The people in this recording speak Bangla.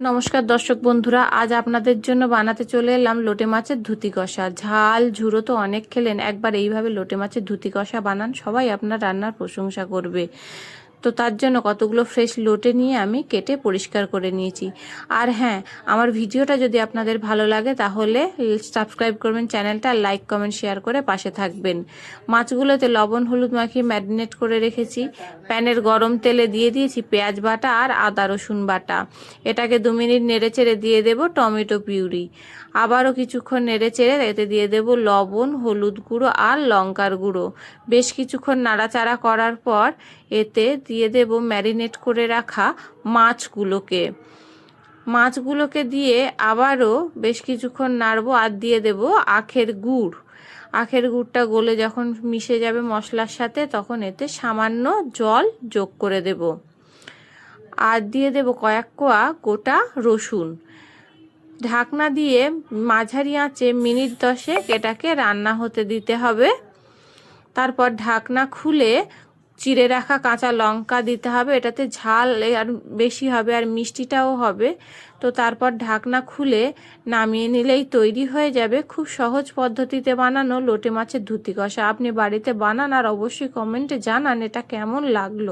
নমস্কার দর্শক বন্ধুরা, আজ আপনাদের জন্য বানাতে চলে এলাম লোটে মাছের ধুতি কষা। ঝাল ঝুড়ো তো অনেক খেলেন, একবার এইভাবে লোটে মাছের ধুতি কষা বানান, সবাই আপনার রান্নার প্রশংসা করবে। তো তার জন্য কতগুলো ফ্রেশ লোটে নিয়ে আমি কেটে পরিষ্কার করে নিয়েছি। আর হ্যাঁ আমার ভিডিওটা যদি আপনাদের ভালো লাগে, তাহলে সাবস্ক্রাইব করবেন চ্যানেলটা লাইক কমেন্ট শেয়ার করে পাশে থাকবেন। মাছগুলোতে লবণ, হলুদ মাখিয়ে ম্যারিনেট করে রেখেছি। প্যানের গরম তেলে দিয়ে দিয়েছি পেঁয়াজ বাটা আর আদা রসুন বাটা। এটাকে দু মিনিট নেড়ে চেড়ে দিয়ে দেব টমেটো পিউরি। আবারও কিছুক্ষণ নেড়ে চেড়ে এতে দিয়ে দেব লবণ, হলুদ গুঁড়ো আর লঙ্কার গুঁড়ো। বেশ কিছুক্ষণ নাড়াচাড়া করার পর এতে দিয়ে দেব ম্যারিনেট করে রাখা মাছগুলোকে। মাছগুলোকে দিয়ে আবারও বেশ কিছুক্ষণ নাড়বো আর দিয়ে দেব আখের গুড়। আখের গুড়টা গলে যখন মিশে যাবে মশলার সাথে, তখন এতে সামান্য জল যোগ করে দেব। আর দিয়ে দেব কয়েক কোয়া গোটা রসুন। ঢাকনা দিয়ে মাঝারি আঁচে মিনিট দশেক এটাকে রান্না হতে দিতে হবে। তারপর ঢাকনা খুলে চিড়ে রাখা কাঁচা লঙ্কা দিতে হবে, এটাতে ঝাল আর বেশি হবে আর মিষ্টিটাও হবে। তো তারপর ঢাকনা খুলে নামিয়ে নিলেই তৈরি হয়ে যাবে খুব সহজ পদ্ধতিতে বানানো লোটে মাছের ধুতি কষা। আপনি বাড়িতে বানান আর অবশ্যই কমেন্টে জানান এটা কেমন লাগল।